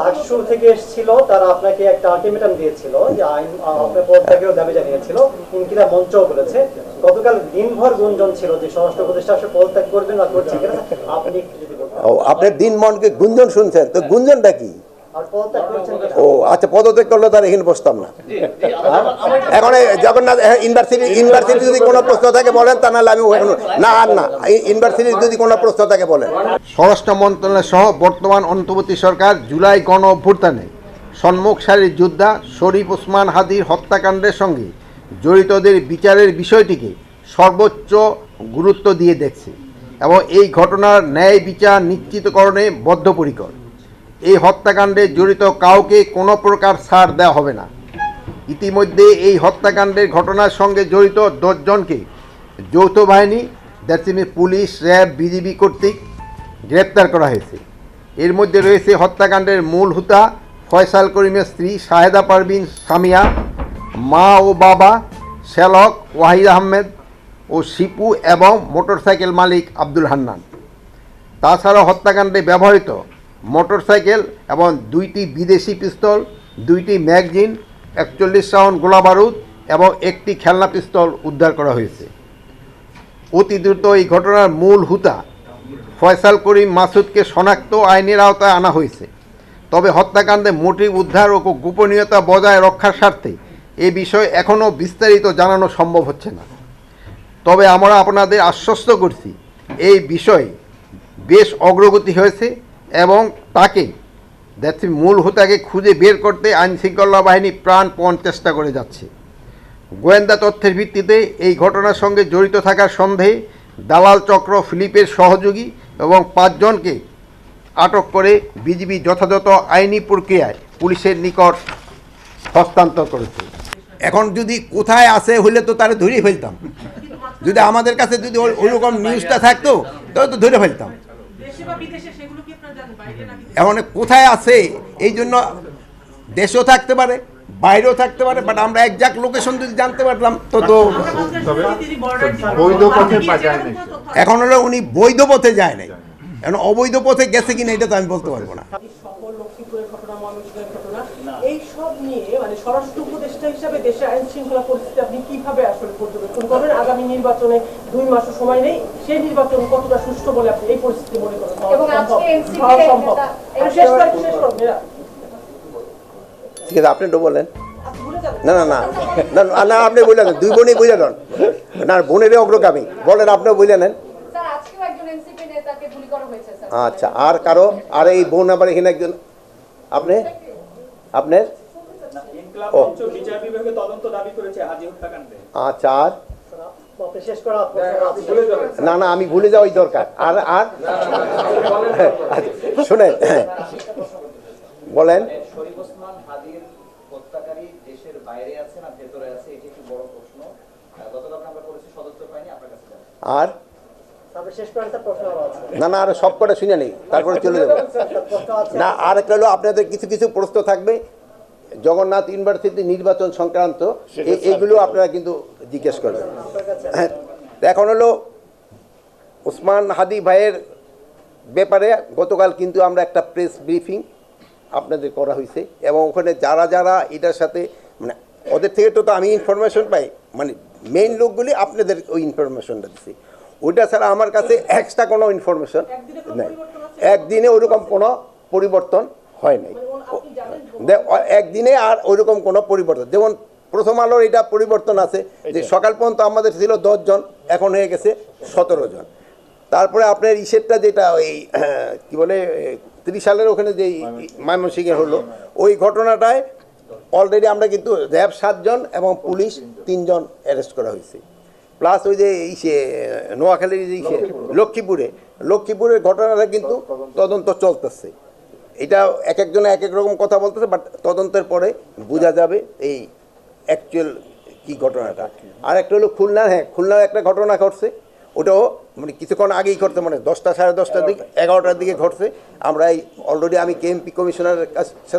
ডাকসু থেকে এসেছিল, তারা আপনাকে একটা আলটিমেটাম দিয়েছিল যে আইন আপনার পদ থেকেও দাবি জানিয়েছিল ইনকিরা মঞ্চও বলেছে গতকাল দিনভর গুঞ্জন ছিল যে স্বরাষ্ট্র উপদেষ্টা আসলে পদত্যাগ করবেন না করছে কিনা, আপনি একটু যদি বলতেন। ও আপনি দিন মনকে গুঞ্জন শুনছেন, তো গুঞ্জনটা কি? আর পদত্যাগ করছেন কিনা ও আচ্ছা পদত্যাগ করলে তার এখানে বসতাম না? এখন এই জগন্নাথ ইউনিভার্সিটি ইউনিভার্সিটি যদি কোনো প্রশ্ন থাকে বলেন তা নাহলে আমি না আর না ইউনিভার্সিটির যদি কোনো প্রশ্ন থাকে বলেন। স্বরাষ্ট্র মন্ত্রণালয় সহ বর্তমান অন্তর্বর্তী সরকার জুলাই গণ অভ্যুত্থানে সম্মুখ সারির যোদ্ধা শরীফ ওসমান হাদির হত্যাকাণ্ডের সঙ্গে জড়িতদের বিচারের বিষয়টিকে সর্বোচ্চ গুরুত্ব দিয়ে দেখছে এবং এই ঘটনার ন্যায় বিচার নিশ্চিতকরণে বদ্ধপরিকর। এই হত্যাকাণ্ডে জড়িত কাউকে কোনো প্রকার ছাড় দেওয়া হবে না। ইতিমধ্যে এই হত্যাকাণ্ডের ঘটনার সঙ্গে জড়িত দশজনকে যৌথ বাহিনী that's mean police, RAB, BGB কর্তৃক গ্রেপ্তার করা হয়েছে। এর মধ্যে রয়েছে হত্যাকাণ্ডের মূল হুতা ফয়সাল করিমের স্ত্রী শাহেদা পারভিন সামিয়া, মা ও বাবা শ্যালক ওয়াহিদ আহমেদ ও শিপু এবং মোটরসাইকেল মালিক আব্দুল হান্নান। তাছাড়া হত্যাকাণ্ডে ব্যবহৃত মোটরসাইকেল এবং দুইটি বিদেশি পিস্তল, দুইটি ম্যাগজিন, একচল্লিশ রাউন্ড গোলা বারুদ এবং একটি খেলনা পিস্তল উদ্ধার করা হয়েছে। অতি দ্রুত এই ঘটনার মূল হুতা ফয়সাল করিম মাসুদকে শনাক্ত আইনের আওতায় আনা হয়েছে। তবে হত্যাকাণ্ডে মোটিভ উদ্ধার ও গোপনীয়তা বজায় রক্ষার স্বার্থে এ বিষয়ে এখনও বিস্তারিত জানানো সম্ভব হচ্ছে না। তবে আমরা আপনাদের আশ্বস্ত করছি, এই বিষয়ে বেশ অগ্রগতি হয়েছে। এবং তাকে দ্যাটস মূল হোতাকে খুঁজে বের করতে আইন শৃঙ্খলা বাহিনী প্রাণপণ চেষ্টা করে যাচ্ছে। গোয়েন্দা তথ্যের ভিত্তিতে এই ঘটনার সঙ্গে জড়িত থাকার সন্দেহে দালাল চক্র ফিলিপের সহযোগী এবং পাঁচজনকে আটক করে বিজিবি যথাযথ আইনি প্রক্রিয়ায় পুলিশের নিকট হস্তান্তর করেছে। এখন যদি কোথায় আছে হইলে তো তারা ধরে ফেলতাম। যদি আমাদের কাছে যদি ওই- ওইরকম নিউজটা থাকতো, তাহলে তো ধরে ফেলতাম দেশে বা বিদেশে সেগুলো কি আপনারা জানেন বাইরে নাকি এখন কোথায় আছে? এই জন্য দেশও থাকতে পারে বাইরেও থাকতে পারে বাট আমরা একজাক্ট লোকেশন যদি জানতে পারলাম তো তো বৈধ পথে এখন হলো উনি বৈধ পথে যায় নাই। এখন অবৈধ পথে গেছে কিনা এটা তো আমি বলতে পারব না সকল লক্ষ্মীপুরের ঘটনা ময়মনসিংহের ঘটনা এই সব নিয়ে মানে স্বরাষ্ট্র উপদেষ্টা হিসাবে দেশের আইন শৃঙ্খলা পরিস্থিতি আপনি কীভাবে আসলে পর্যবেক্ষণ করবেন? আগামী নির্বাচনে দুই মাসও সময় নেই সেই নির্বাচন কতটা সুষ্ঠু বলে আপনি এই পরিস্থিতি মনে করেন? সম্ভব? শেষ করে শেষ করুন ঠিক আছে আপনি বলেন। না না না। না না, না আপনি বুঝলেন দুই বোনই বুঝে নেন না বোনেরই অগ্রগামী। বলেন আপনিও বুঝে নেন। স্যার আজকেও একজন এনসিপি নেতাকে গুলি করা হয়েছে স্যার। আচ্ছা আর কারও? আর এই বোন আবার এখানে একজন আপনি? আপনার? ইনকলাব ও। মঞ্চ বিচার বিভাগে তদন্ত দাবি করেছে হাজি হত্যাকাণ্ডে। আচ্ছা আর? শেষ করা না না আমি ভুলে যাওয়াই দরকার। আর আর? আচ্ছা, শুনেন। বলেন। আর? না না আর সব কটা শুনে নেই তারপরে চলে যাব। না আর একটা হলো আপনাদের কিছু কিছু প্রশ্ন থাকবে। জগন্নাথ ইউনিভার্সিটি নির্বাচন সংক্রান্ত এইগুলো আপনারা কিন্তু জিজ্ঞেস করবেন। হ্যাঁ এখন হলো ওসমান হাদি ভাইয়ের ব্যাপারে গতকাল কিন্তু আমরা একটা প্রেস ব্রিফিং আপনাদের করা হয়েছে এবং ওখানে যারা যারা এটার সাথে মানে ওদের থেকে তো তো আমি ইনফরমেশন পাই মানে মেইন লোকগুলি আপনাদের ওই ইনফরমেশনটা দিচ্ছি ওইটা ছাড়া আমার কাছে এক্সট্রা কোনো ইনফরমেশন নেই। একদিনে ওইরকম কোনো পরিবর্তন হয় নাই। একদিনে আর ওইরকম কোনো পরিবর্তন। যেমন প্রথম আলোর এটা পরিবর্তন আছে যে সকাল পর্যন্ত আমাদের ছিল জন এখন হয়ে গেছে সতেরো জন। তারপরে আপনার ইসেরটা যেটা ওই কি বলে তিরিশ সালের ওখানে যে ময়মনসিংহের হলো ওই ঘটনাটায় অলরেডি আমরা কিন্তু র্যাব সাতজন এবং পুলিশ তিনজন অ্যারেস্ট করা হয়েছে। প্লাস ওই যে ইসে নোয়াখালীর যে ইসে লক্ষ্মীপুরে। লক্ষ্মীপুরের ঘটনাটা কিন্তু তদন্ত চলতেছে। এটা এক একজনে এক এক রকম কথা বলতেছে বাট তদন্তের পরে বোঝা যাবে এই অ্যাকচুয়াল কি ঘটনাটা। আর একটা হলো খুলনা হ্যাঁ খুলনার একটা ঘটনা ঘটছে। ওটাও মানে কিছুক্ষণ আগেই ঘটছে মানে দশটা সাড়ে দশটার দিকে এগারোটার দিকে। ঘটছে। আমরা এই অলরেডি আমি কেএমপি কমিশনারের কাছে